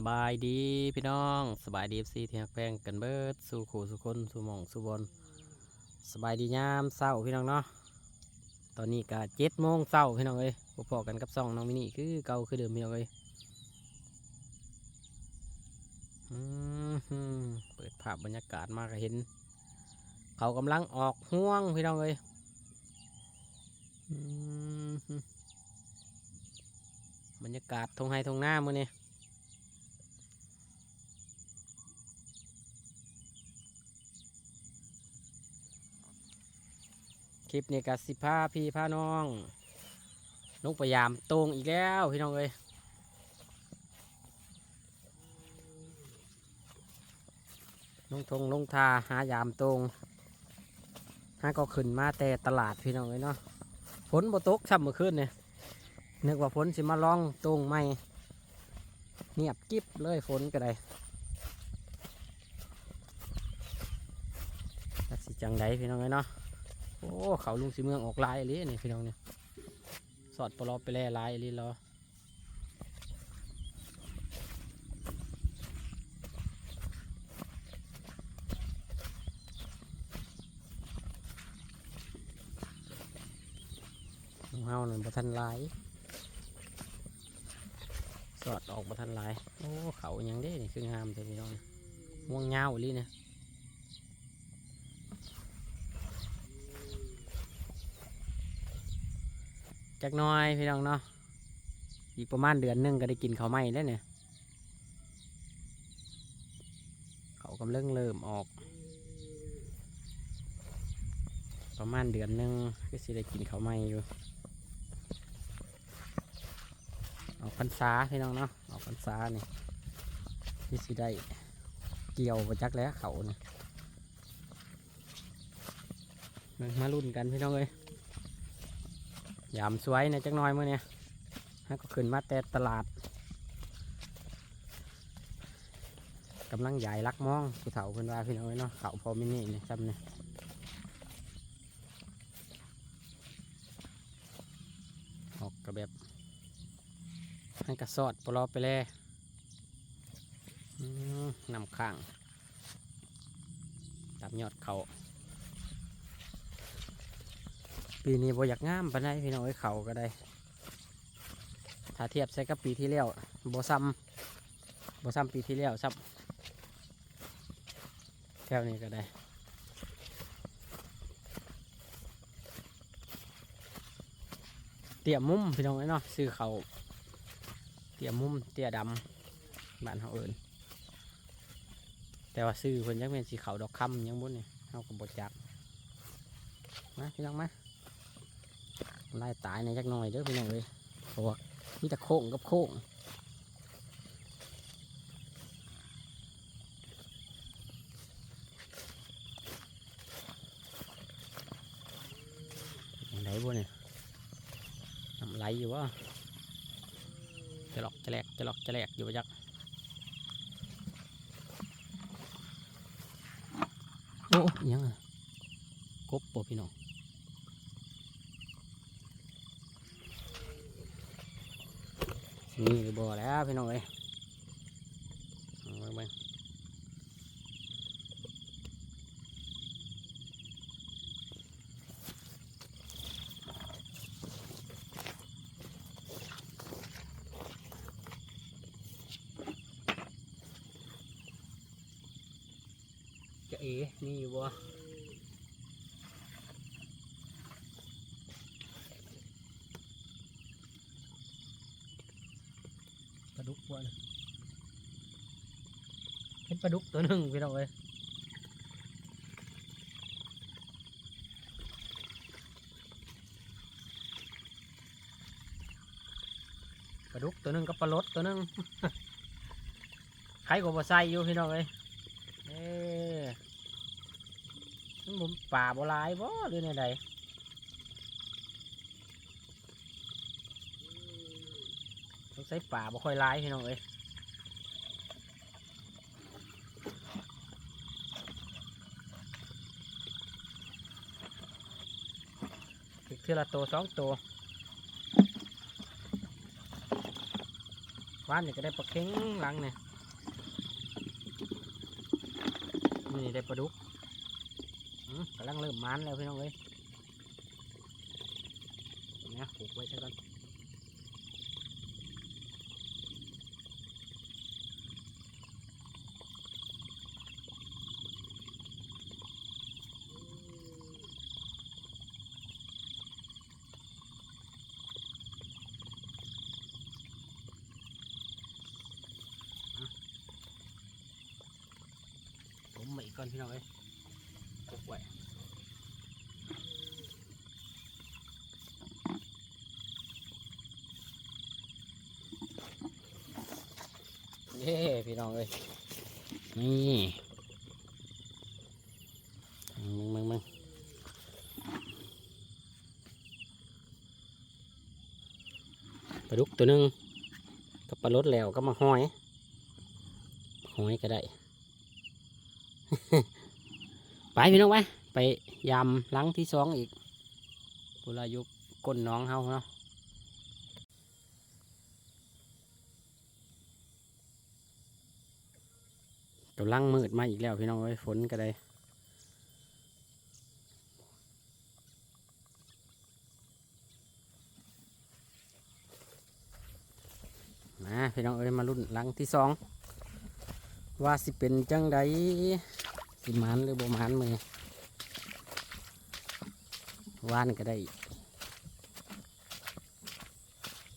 สบายดีพี่น้องสบายดีซีที่ฮักแพงกันเบิดสู่ขู่สู่คนสู่หมองสู่บนสบายดียามเศร้าพี่น้องเนาะตอนนี้ก็เจ็ดโมงเศร้าพี่น้องเอ้ยพอๆกันกับซองน้องมินิคือเก่าคือเดิมพี่น้องเอ้ยอืมเปิดภาพบรรยากาศมากเห็น เขากำลังออกห่วงพี่น้องเอ้ยอืมบรรยากาศทงไฮทงหน้ามื้อนี้ คลิปนี้ก็สิพาพี่พาน้องลงพยายามตรงอีกแล้วพี่น้องเอ้ยลงทงลงทาหายามตรงหาก็ขึ้นมาแต่ตลาดพี่น้องเอ้ยเนาะฝนบ่ตกช่ำเมื่อคืนเนี่ยนึกว่าฝนสิมาลองตรงไม่เงียบกิ๊บเลยฝนก็ได้จักสิจังไดพี่น้องเอ้ยเนาะ โอ้เขาลุงสีเมืองออกลายเลยนี่พี่น้องเนี่ยสอดปลอไปแล่ลายเลยเหรอของเฮาเนี่ยบ่ทันลายสอดออกบ่ทันลายโอ้เขาอยังเด้นี่คืองามแต่พี่น้องเนี่ยม่วงเงาอีหลีเนี่ย จักน้อยพี่น้องเนาะอีกประมาณเดือนหนึงก็ได้กินข้าวไหม้แล้วเนี่ยเขากำลังเริ่มออก ประมาณเดือนหนึงก็สิได้กินข้าวไหม้อยู่ออกพรรษาพี่น้องเนาะออกพรรษานี่ที่สิได้เกี่ยวประจักแล้วเขาเนี่ยมารุ่นกันพี่น้องเอ้ย ยามสวยในจักน้อยมื่อเนี่ยฮะก็ขึ้นมาแต่ตลาดกำลังใหญ่ลักมองผู้เฒ่าเพิ่นว่าพี่น้อยเนาะเขาพอมินี่เนี่ยจำเนี่ยออกกระแบบให้กระสอดปลอไปเลยนำข้างตามยอดเขา ปีนี้บ่อยากงามปานใดพี่น้องไอ้เขาก็ได้ ถ้าเทียบใส่กับปีที่แล้วบ่ซ้ำบ่ซ้ำปีที่แล้วซ้ำแถวนี้ก็ได้เตี่ยมุมพี่น้องไอ้เนาะซื้อเขาเตี่ยมุมเตี่ยดำบ้านเขาเอินแต่ว่าซื้อเพิ่นยังเป็นสีเขาดอกคำยังบุ้นนี่เขาก็บ่จักมาพี่น้องมา ไล่ตายในจักหน่อยเด้อพี่น้องเอ้ยเพราะว่ามีแต่โค้งกับโค้งยังไงบ่เนี่ยน้ำไหลอยู่วะจะหลอกจะแหลกจะหลอกจะแหลกอยู่ปะจักโอ้ยังอะกบป่พี่น้อง นี่หรือบ่แล้วพี่น้องเอ้ยเอาเบิ่งเบิ่งจะเอ๋มีอยู่บ่ปลาดุกบ่นะ เห็นปลาดุกตัวหนึ่งพี่น้องเอ้ยปลาดุกตัวหนึ่งกับปลาลดตัวหนึ่งใครก็บ่ใส่อยู่พี่น้องเอ้ยเอ้มันผมป่าบ่ลายบ่หรือในใดต้องใส่ป่าบ่ค่อยหลายพี่น้องเอ้ย ทีละตัวสองตัวว่านนี่ก็ได้ปลาเค็งหลังเนี่ยนี่ได้ปลาดุกกำลังเริ่มมันแล้วพี่น้องเอ้ยนะผูกไว้ใช่กัน มาอีกก่อนพี่น้องเอ้ยผูกไว้เย้พี่น้องเอ้ยนี่มึงมึงมึงปลาดุกตัวนึงกับปลารดแล้วก็มาห้อย ห้อยก็ได้ ไปพี่น้องไปไปยามหลังที่สองอีกปุรายุกก้นน้องเฮาเนาะกำลังมืดมาอีกแล้วพี่น้องเอ้ฝนก็ได้มาพี่น้องเอ้ยมารุ่นหลังที่สองว่าสิเป็นจังใด สิมันหรือบ่มันมือวานก็ได้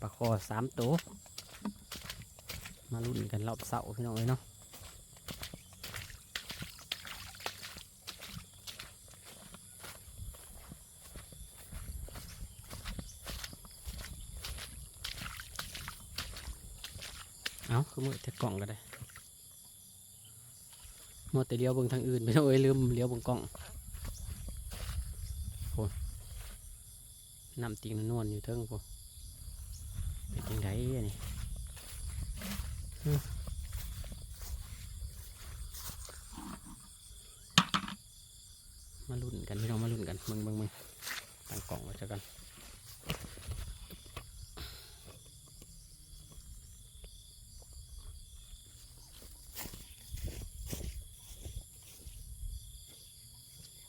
ปลาคอสามตัวมาลุ้นกันรอบเสาพี่น้องเอ้ยเนาะเอาคือมือแต่กล่องก็ได้ มดแต่เลี้ยวเบิ่งทางอื่นไปแล้วเอ้ยลืมเลี้ยวเบิ่งกล้องโอ้น้ำติงนวลอยู่เทิงพอเป็นยังไงอันนี้มาลุ้นกันพี่น้องมาลุ้นกันมึงมึงมึงตั้งกล่องไว้ซะกัน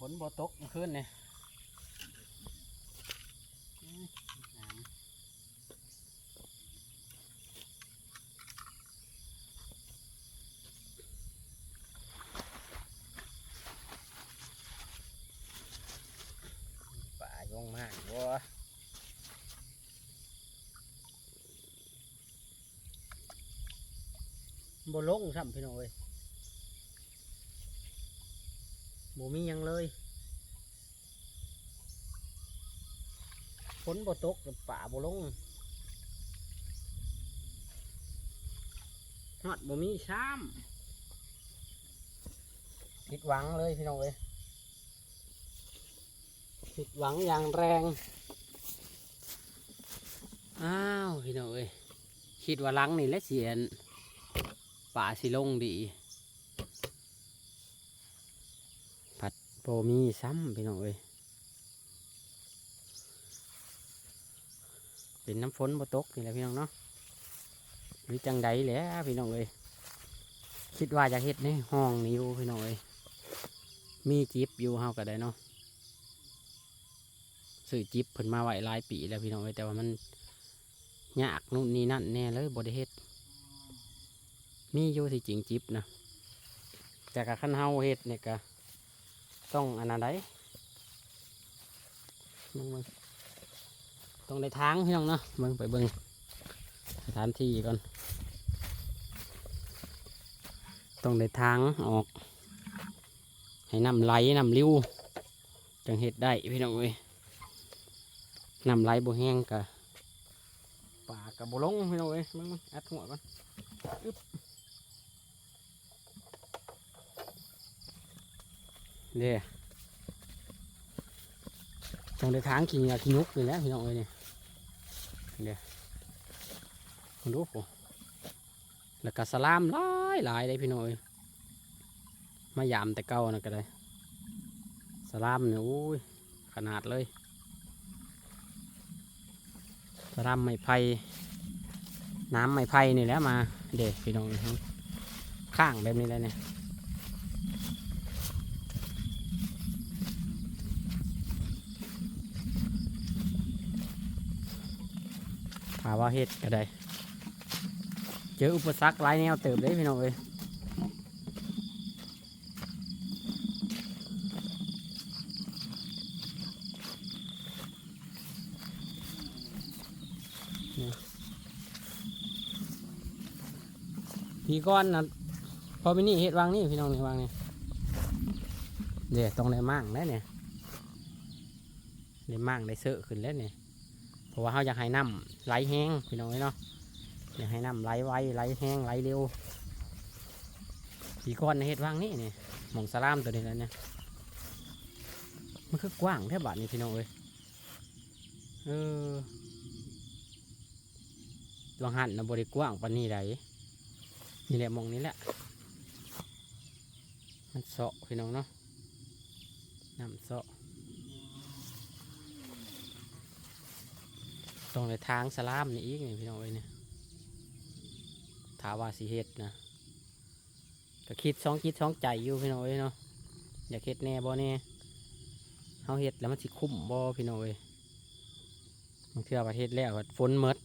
ฝนบ่ตกเมื่อคืนเนี่ยอืมน้ำป่าย่องมากบัวบ่ลงซ้ำพี่น้องเอ้ย บ่มียังเลยฝนบ่ตกกับป่าบ่ลงฮอดบ่มีซ้ำผิดหวังเลยพี่น้องเอ้ยผิดหวังอย่างแรง อ้าวพี่น้องเอ้ยคิดว่าลังนี่และเสียนป่าสิลงดี ผัด โบมีซ้ำพี่น้องเอ้ยเป็นน้ำฝนบ่ตกนี่แหละพี่น้องเนาะหรือจังใดแหละพี่น้องเอ้ยคิดว่าจะเฮ็ดในห้องนี้อยู่พี่น้องเอ้ยมีจิบอยู่เฮาก็ได้เนาะซื้อจิบเพิ่นมาไว้หลายปีแล้วพี่น้องเอ้ยแต่ว่ามันยากนู่นนี่นั่นแน่เลยบ่ได้เฮ็ดมีอยู่ที่จริงจิบนะแต่กับขั้นเฮาเฮ็ดเนี่ยก็ ต้องอันนั้นได้มึงมึงต้องในทางพี่น้องเนาะเบิ่งไปเบิ่งสถานที่ก่อน ต้องในทางออก ให้น้ำไหลน้ำริ้วจังเห็ดได้พี่น้องเอ้ยน้ำไหลบ่แห้งกะป่ากะบ่ลงพี่น้องเอ้ยมึงมึงอัดหัวก่อนอึ๊บ เด้ตรงในทางขี่เหงื่อขี่ยุกนี่แหละพี่น้องเอ้ยเนี่ยเดี๋ยวมึงดูผมแล้วก็สลามหลายหลายเลยพี่น้องเอ้ยมายามแต่เก่านะก็ได้สลามเนี่ยโอ้ยขนาดเลยสลามไม้ไผ่น้ำไม้ไผ่นี่แหละมาเด็กพี่น้องข้างแบบนี้เลยเนี่ยาว่าเฮ็ดก็ได้เจออุปสรรคหลายแนวเติบเลยพี่น้องเอ้ยนี่พี่ก้อนนะพอไปนี่เฮ็ดวางนี่พี่น้องนี่วางนี่เดี๋ยวต้องได้มั่งแล้วเนี่ยได้มั่งได้เสอะขึ้นแล้วเนี่ย เพราะว่าเขาอยากให้น้ำไหลแห้งพี่น้องเนาะอยากให้น้ำไหลไวไหลแห้งไหลเร็วปีก้อนในเห็ดว่างนี่นี่หมองสลามตัวนี้แล้วเนี่ยมันคือกว้างแค่บาทนี่พี่น้องเอ้ยเออตัวหันนะบริกว้างปานนี้ไดนี่แหละมองนี้แหละมันเสาะพี่น้องเนาะน้ำเสาะ ตรงในทางสลามนี่อีกนี่พี่น้องเอ้ยเนี่ยถาว่าสิเฮ็ดนะก็คิดสองคิดสองใจอยู่พี่น้องเอ้ยเนาะอยากเฮ็ดแน่บ่แน่เฮาเฮ็ดแล้วมันสิคุ้มบ่พี่น้องเอ้ยบางเทื่อประเทศแล้วฝนหมด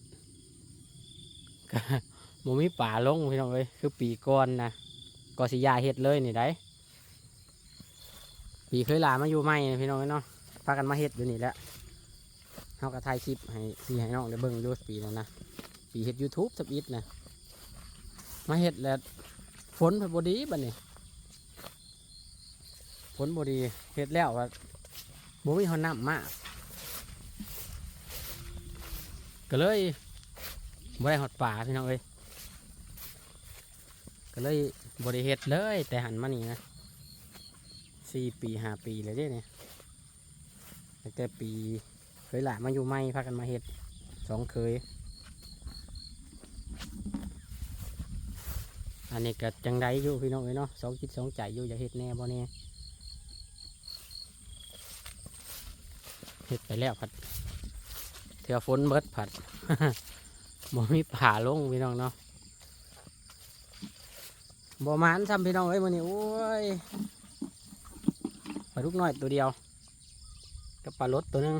ก็บ่มีป่าลงพี่น้องเอ้ยคือปีก่อนนะก็สิยาเฮ็ดเลยนี่ได้ปีเคยลามาอยู่ใหม่พี่น้องเอ้ยเนาะพากันมาเฮ็ดอยู่นี่แหละ เฮาก็ถ่ายคลิปให้พี่ให้น้องได้เบิ่งอยู่ปีนั้นนะปีเฮ็ด YouTube สับอิดนะมาเห็ดแล้วฝนไปบดีบัดนี้ฝนบดีเห็ดแล้วว่าบ่มีหอน้ำมากก็เลยบ่ได้หอดป่าพี่น้องเอ้ยก็เลยบริเฮ็ดเลย แต่หันมานี่นะสี่ปีห้าปีเลยเด้เนี่ยแต่ปี เคยหลานมาอยู่ไม่พากันมาเฮ็ดสองเคย อันนี้ก็จังไดอยู่พี่น้องเอ้ยเนาะสองคิดสองใจอยู่อย่าเฮ็ดแน่บ่แน่เฮ็ดไปแล้วผัดเถื่อฝนเบิดผัดบ่มีผ่าลงพี่น้องเนาะบ่มานซ้ำพี่น้องเอ้ยมื้อนี้โอ้ยปลาลูกน้อยตัวเดียว กับปลาลดตัวหนึง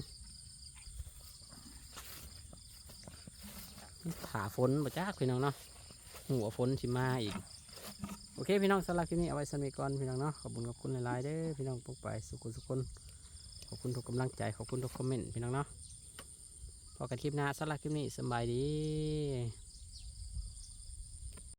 ผ่า ฝนบ่จักพี่น้องเนาะหัวฝนชิมาอีก โอเคพี่น้องสำหรับคลิปนี้เอาไว้สมัยก่อนพี่น้องเนาะขอบคุณขอบคุณหลายๆเด้อพี่น้องพวกไปสุขุสุขคนขอบคุณทุกกำลังใจขอบคุณทุกคอมเมนต์พี่น้องเนาะพอกันคลิปหน้าสำหรับคลิปนี้สบายดี